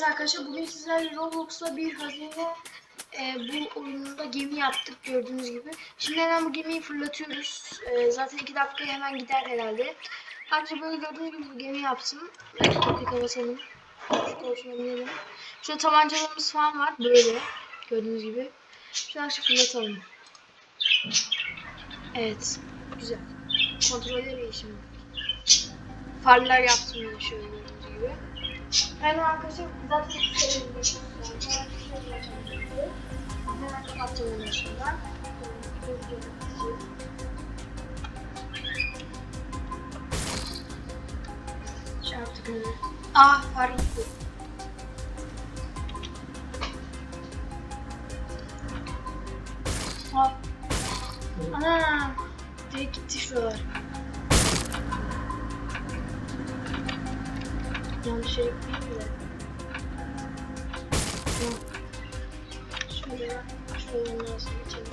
Evet arkadaşlar bugün sizlerle Roblox'ta bir hazine e, bu oyununda gemi yaptık gördüğünüz gibi. Şimdi hemen bu gemiyi fırlatıyoruz. E, zaten iki dakikaya hemen gider herhalde. Ayrıca böyle gördüğünüz gibi bu gemi yaptım. Kapatalım. Şu koltuğuna binelim. Şurada tabancalarımız falan var böyle gördüğünüz gibi. Şunu aşağı fırlatalım. Evet. Güzel. Kontrolleri iyi şimdi. Farlar yaptım yine şöyle gördüğünüz gibi. Hemen arkadaşlar zaten Hemen kapatacağım sonra. Şey yaptık öyle. Aa far gitti. Ana. Direkt gitti şuralar. Yanlış yere gitmeyeyim de. Şöyle ondan sonra geçelim.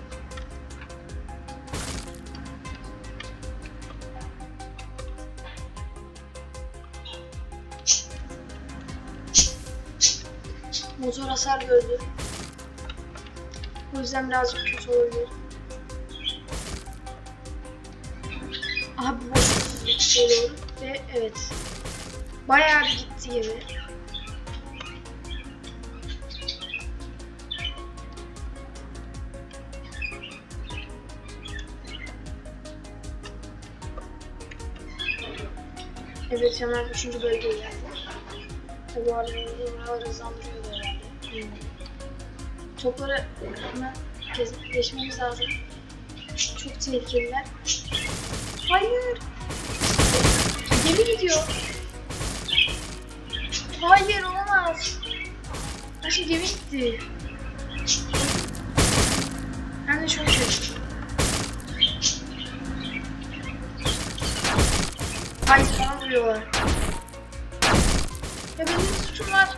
Motor hasar gördü. O yüzden birazcık kötü olabilir. Aha bu boş bir şey. Ve evet. Bayağı bir gitti gibi. Evet hemen üçüncü bölgeye geldi. Tabii arada buralar hızlandırıyor herhalde. Bilmiyorum. Topları hemen geçmemiz lazım. Çok tehlikeliler. Hayır. Gemi gidiyor. Hayır olamaz. Ayşe gemi gitti. Ben de çok kötü. Ay sana. Ya benim suçum var.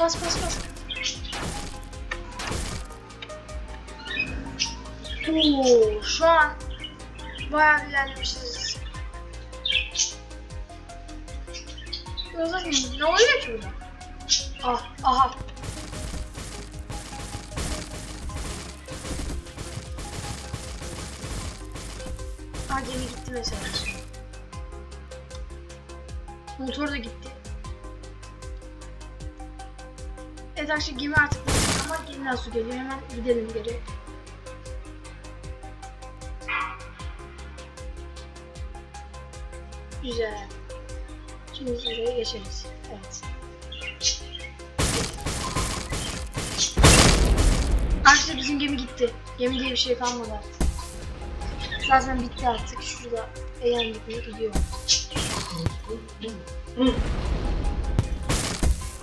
Bas bas bas. Oo, şu an bayağı ilerlemişiz. Burada ne oluyor ki burada? Ah, aha. Ah gemi gitti mesela. Motor da gitti. Evet arkadaşlar gemi artık ama yeniden su geliyor. Hemen gidelim geri. Güzel. Şimdi buraya geçeriz. Evet. Arkadaşlar bizim gemi gitti. Gemi diye bir şey kalmadı artık. Zaten bitti artık. Şurada eğen gitmeye gidiyor.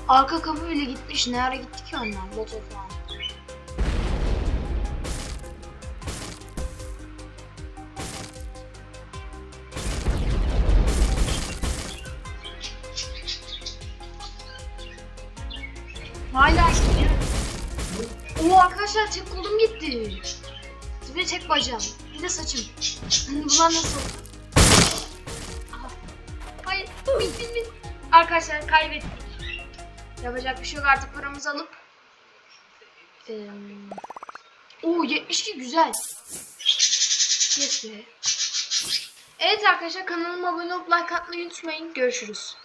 Arka kapı bile gitmiş. Ne ara gitti ki ondan? Motor falan. Hala gidiyor. Oo arkadaşlar tek kolum gitti. Bir de tek bacağım. Bir de saçım. Hani bunlar nasıl oldu? Aha. Hayır. Bin. Arkadaşlar kaybettik. Yapacak bir şey yok artık paramızı alıp. Oo 72 güzel. Yes be. Evet arkadaşlar kanalıma abone olup like atmayı unutmayın. Görüşürüz.